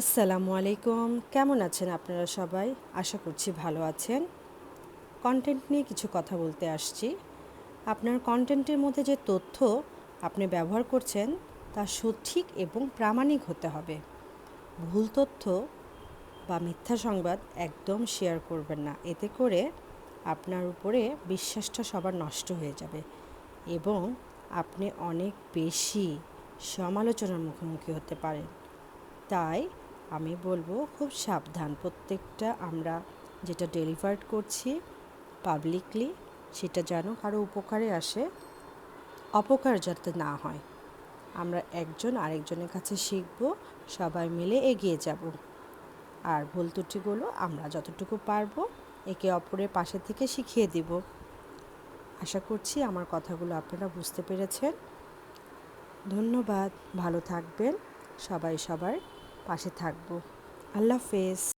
আসসালামু আলাইকুম। কেমন আছেন আপনারা সবাই? আশা করছি ভালো আছেন। কন্টেন্ট নিয়ে কিছু কথা বলতে আসছি। আপনার কন্টেন্টের মধ্যে যে তথ্য আপনি ব্যবহার করছেন, তা সঠিক এবং প্রামাণিক হতে হবে। ভুল তথ্য বা মিথ্যা সংবাদ একদম শেয়ার করবেন না। এতে করে আপনার উপরে বিশ্বাসটা সবার নষ্ট হয়ে যাবে এবং আপনি অনেক বেশি সমালোচনার মুখোমুখি হতে পারেন। তাই আমি বলব খুব সাবধান। প্রত্যেকটা আমরা যেটা ডেলিভার্ড করছি পাবলিকলি সেটা যেন কারও উপকারে আসে, অপকার যাতে না হয়। আমরা একজন আরেকজনের কাছে শিখব, সবাই মিলে এগিয়ে যাব। আর ভুল ত্রুটিগুলো আমরা যতটুকু পারব একে অপরের পাশে থেকে শিখিয়ে দিব। আশা করছি আমার কথাগুলো আপনারা বুঝতে পেরেছেন। ধন্যবাদ, ভালো থাকবেন। সবাই সবার পাশে থাকব। আল্লাহ হাফেজ।